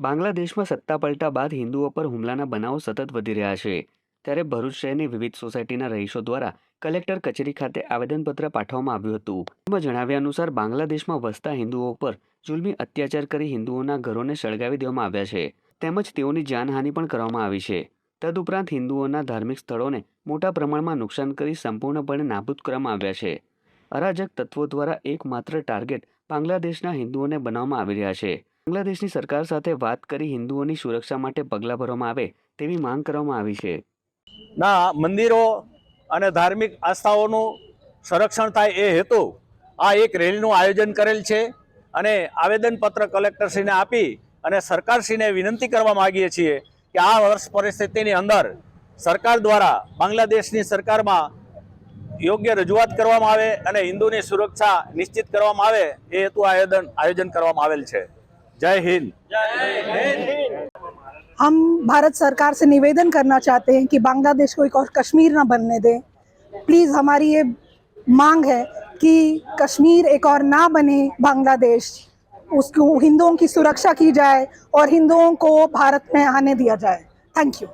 બાંગ્લાદેશમાં સત્તા પલટા બાદ હિન્દુઓ પર હુમલાના બનાવો સતત વધી રહ્યા છે. ત્યારે ભરૂચ શહેરની વિવિધ સોસાયટીના રહીશો દ્વારા કલેક્ટર કચેરી ખાતે આવેદનપત્ર પાઠવવામાં આવ્યું હતું. તેમાં જણાવ્યા અનુસાર બાંગ્લાદેશમાં વસતા હિન્દુઓ પર જુલમી અત્યાચાર કરી હિન્દુઓના ઘરોને સળગાવી દેવામાં આવ્યા છે. તેમજ તેઓની જાનહાનિ પણ કરવામાં આવી છે. તદુપરાંત હિન્દુઓના ધાર્મિક સ્થળોને મોટા પ્રમાણમાં નુકસાન કરી સંપૂર્ણપણે નાબૂદ કરવામાં આવ્યા છે. અરાજક તત્વો દ્વારા એકમાત્ર ટાર્ગેટ બાંગ્લાદેશના હિન્દુઓને બનાવવામાં આવી રહ્યા છે. બાંગ્લાદેશની સરકાર સાથે વાત કરી હિન્દુઓની સુરક્ષા માટે પગલાં ભરવામાં આવે તેવી માંગ કરવામાં આવી છે. ના, મંદિરો અને ધાર્મિક આસ્થાઓનું સંરક્ષણ થાય એ હેતુ આ એક રેલીનું આયોજન કરેલ છે અને આવેદનપત્ર કલેક્ટરશ્રીને આપી અને સરકારશ્રીને વિનંતી કરવા માગીએ છીએ કે આ વર્ષ પરિસ્થિતિની અંદર સરકાર દ્વારા બાંગ્લાદેશની સરકારમાં યોગ્ય રજૂઆત કરવામાં આવે અને હિન્દુની સુરક્ષા નિશ્ચિત કરવામાં આવે એ હેતુ આયોજન આયોજન કરવામાં આવેલ છે. जय हिंद। हम भारत सरकार से निवेदन करना चाहते हैं कि बांग्लादेश को एक और कश्मीर ना बनने दें। प्लीज़ हमारी ये मांग है कि कश्मीर एक और ना बने बांग्लादेश। उसको हिंदुओं की सुरक्षा की जाए और हिंदुओं को भारत में आने दिया जाए। Thank you